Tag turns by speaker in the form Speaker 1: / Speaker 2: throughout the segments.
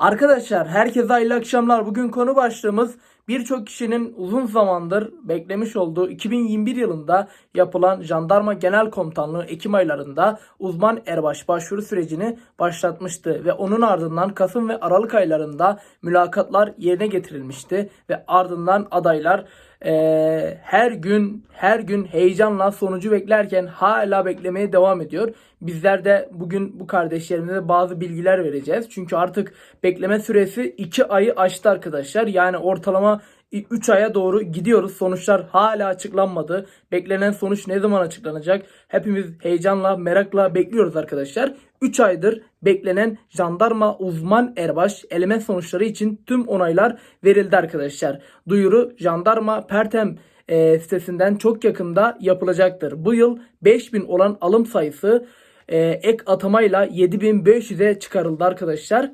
Speaker 1: Arkadaşlar herkese hayırlı akşamlar. Bugün konu başlığımız birçok kişinin uzun zamandır beklemiş olduğu 2021 yılında yapılan Jandarma Genel Komutanlığı Ekim aylarında uzman erbaş başvuru sürecini başlatmıştı ve onun ardından Kasım ve Aralık aylarında mülakatlar yerine getirilmişti ve ardından adaylar eee, her gün her gün heyecanla sonucu beklerken hala beklemeye devam ediyor. Bizler de bugün bu kardeşlerimize bazı bilgiler vereceğiz. Çünkü artık bekleme süresi 2 ayı aştı arkadaşlar. Yani ortalama 3 aya doğru gidiyoruz. Sonuçlar hala açıklanmadı. Beklenen sonuç ne zaman açıklanacak? Hepimiz heyecanla, merakla bekliyoruz arkadaşlar. 3 aydır beklenen jandarma uzman erbaş eleme sonuçları için tüm onaylar verildi arkadaşlar. Duyuru jandarma Pertem e, sitesinden çok yakında yapılacaktır. Bu yıl 5000 olan alım sayısı e, ek atamayla 7500'e çıkarıldı arkadaşlar.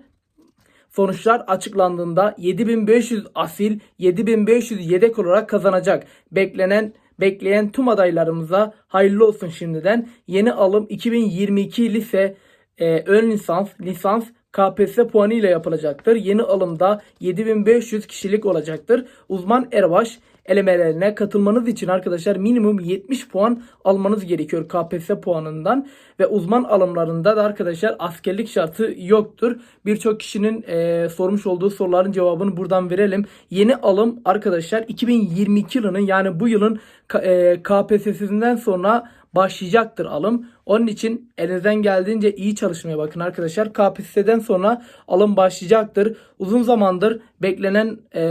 Speaker 1: Sonuçlar açıklandığında 7500 asil, 7500 yedek olarak kazanacak. Beklenen bekleyen tüm adaylarımıza hayırlı olsun şimdiden. Yeni alım 2022 lise e, ön lisans, lisans KPSS puanı ile yapılacaktır. Yeni alımda 7500 kişilik olacaktır. Uzman erbaş elemelerine katılmanız için arkadaşlar minimum 70 puan almanız gerekiyor KPSS puanından ve uzman alımlarında da arkadaşlar askerlik şartı yoktur. Birçok kişinin e, sormuş olduğu soruların cevabını buradan verelim. Yeni alım arkadaşlar 2022 yılının yani bu yılın e, KPSS'sinden sonra başlayacaktır alım. Onun için elinizden geldiğince iyi çalışmaya bakın arkadaşlar. KPSS'den sonra alım başlayacaktır. Uzun zamandır beklenen e,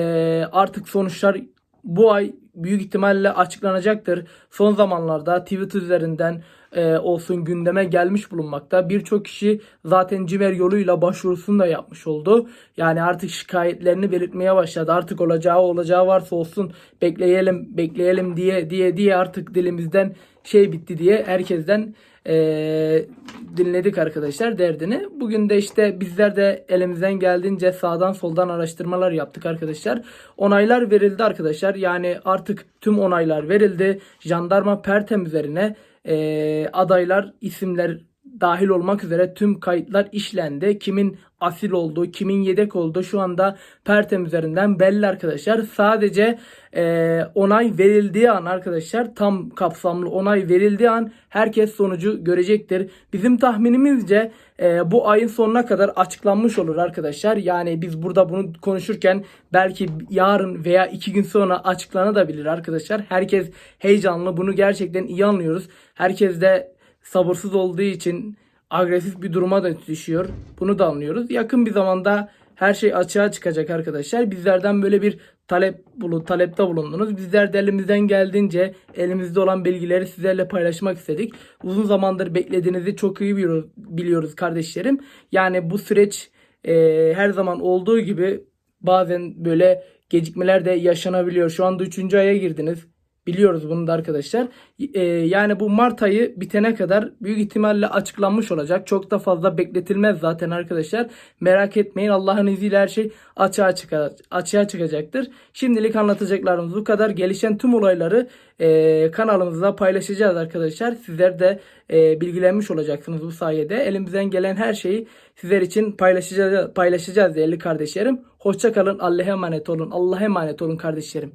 Speaker 1: artık sonuçlar bu ay büyük ihtimalle açıklanacaktır. Son zamanlarda Twitter üzerinden e, olsun gündeme gelmiş bulunmakta. Birçok kişi zaten CİMER yoluyla başvurusunu da yapmış oldu. Yani artık şikayetlerini belirtmeye başladı. Artık olacağı olacağı varsa olsun bekleyelim bekleyelim diye diye diye artık dilimizden şey bitti diye herkesten e, dinledik arkadaşlar derdini. Bugün de işte bizler de elimizden geldiğince sağdan soldan araştırmalar yaptık arkadaşlar. Onaylar verildi arkadaşlar. Yani artık tüm onaylar verildi. Jandarma Pertem üzerine e, adaylar isimler dahil olmak üzere tüm kayıtlar işlendi. Kimin asil olduğu, kimin yedek olduğu şu anda Pertem üzerinden belli arkadaşlar. Sadece e, onay verildiği an arkadaşlar tam kapsamlı onay verildiği an herkes sonucu görecektir. Bizim tahminimizce e, bu ayın sonuna kadar açıklanmış olur arkadaşlar. Yani biz burada bunu konuşurken belki yarın veya iki gün sonra açıklanabilir arkadaşlar. Herkes heyecanlı bunu gerçekten iyi anlıyoruz. Herkes de sabırsız olduğu için agresif bir duruma da düşüyor. Bunu da anlıyoruz. Yakın bir zamanda her şey açığa çıkacak arkadaşlar. Bizlerden böyle bir talep bulu talepte bulundunuz. Bizler de elimizden geldiğince elimizde olan bilgileri sizlerle paylaşmak istedik. Uzun zamandır beklediğinizi çok iyi biliyoruz kardeşlerim. Yani bu süreç e, her zaman olduğu gibi bazen böyle gecikmeler de yaşanabiliyor. Şu anda 3. aya girdiniz. Biliyoruz bunu da arkadaşlar. Ee, yani bu Mart ayı bitene kadar büyük ihtimalle açıklanmış olacak. Çok da fazla bekletilmez zaten arkadaşlar. Merak etmeyin Allah'ın izniyle her şey açığa, çıkar, açığa çıkacaktır. Şimdilik anlatacaklarımız bu kadar. Gelişen tüm olayları e, kanalımızda paylaşacağız arkadaşlar. Sizler de e, bilgilenmiş olacaksınız bu sayede. Elimizden gelen her şeyi sizler için paylaşacağız, paylaşacağız değerli kardeşlerim. Hoşçakalın. Allah'a emanet olun. Allah'a emanet olun kardeşlerim.